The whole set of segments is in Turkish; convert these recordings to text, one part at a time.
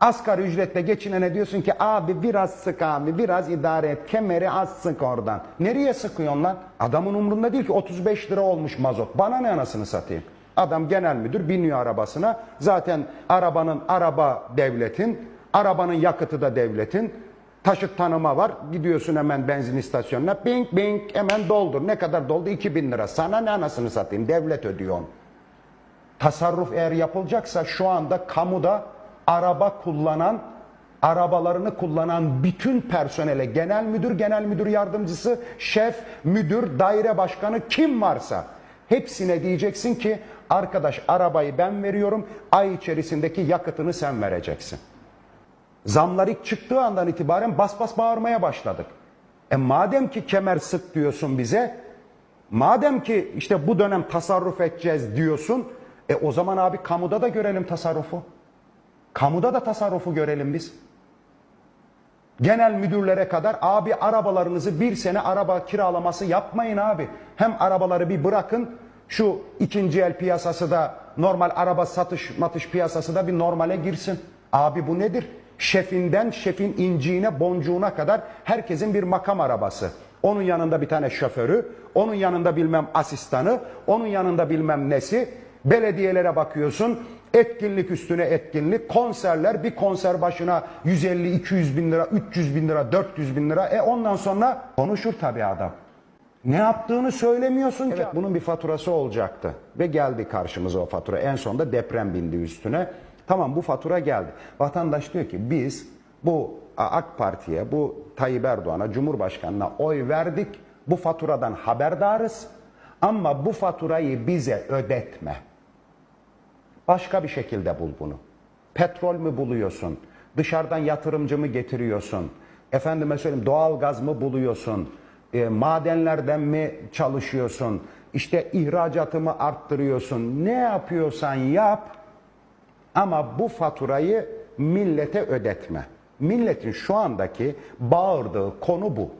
Asgari ücretle geçinene diyorsun ki abi biraz sık abi biraz idare et kemeri az sık oradan. Nereye sıkıyorsun lan? Adamın umrunda değil ki 35 lira olmuş mazot. Bana ne anasını satayım? Adam genel müdür biniyor arabasına. Zaten arabanın araba devletin, arabanın yakıtı da devletin. Taşıt tanıma var. Gidiyorsun hemen benzin istasyonuna. Bing bing hemen doldur. Ne kadar doldu? 2000 lira. Sana ne anasını satayım? Devlet ödüyor onu. Tasarruf eğer yapılacaksa şu anda kamuda araba kullanan, arabalarını kullanan bütün personele, genel müdür, genel müdür yardımcısı, şef, müdür, daire başkanı kim varsa hepsine diyeceksin ki arkadaş arabayı ben veriyorum, ay içerisindeki yakıtını sen vereceksin. Zamlar ilk çıktığı andan itibaren bas bas bağırmaya başladık. E madem ki kemer sık diyorsun bize, madem ki işte bu dönem tasarruf edeceğiz diyorsun, e o zaman abi kamuda da görelim tasarrufu. Kamuda da tasarrufu görelim biz. Genel müdürlere kadar abi arabalarınızı bir sene araba kiralaması yapmayın abi. Hem arabaları bir bırakın şu ikinci el piyasası da normal araba satış matış piyasası da bir normale girsin. Abi bu nedir? Şefinden şefin inciğine boncuğuna kadar herkesin bir makam arabası. Onun yanında bir tane şoförü, onun yanında bilmem asistanı, onun yanında bilmem nesi. Belediyelere bakıyorsun etkinlik üstüne etkinlik, konserler bir konser başına 150-200 bin lira, 300 bin lira, 400 bin lira. E ondan sonra konuşur tabii adam. Ne yaptığını söylemiyorsun ki. Evet, bunun bir faturası olacaktı. Ve geldi karşımıza o fatura. En sonunda deprem bindi üstüne. Tamam bu fatura geldi. Vatandaş diyor ki biz bu AK Parti'ye, bu Tayyip Erdoğan'a, Cumhurbaşkanı'na oy verdik. Bu faturadan haberdarız. Ama bu faturayı bize ödetme. Başka bir şekilde bul bunu. Petrol mü buluyorsun? Dışarıdan yatırımcı mı getiriyorsun? Efendime söyleyeyim doğal gaz mı buluyorsun? E, madenlerden mi çalışıyorsun? İşte ihracatı mı arttırıyorsun? Ne yapıyorsan yap ama bu faturayı millete ödetme. Milletin şu andaki bağırdığı konu bu.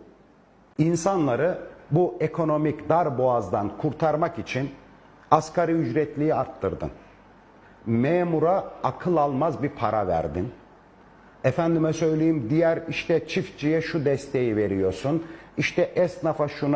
İnsanları bu ekonomik dar boğazdan kurtarmak için asgari ücretliyi arttırdın memura akıl almaz bir para verdin. Efendime söyleyeyim diğer işte çiftçiye şu desteği veriyorsun. İşte esnafa şuna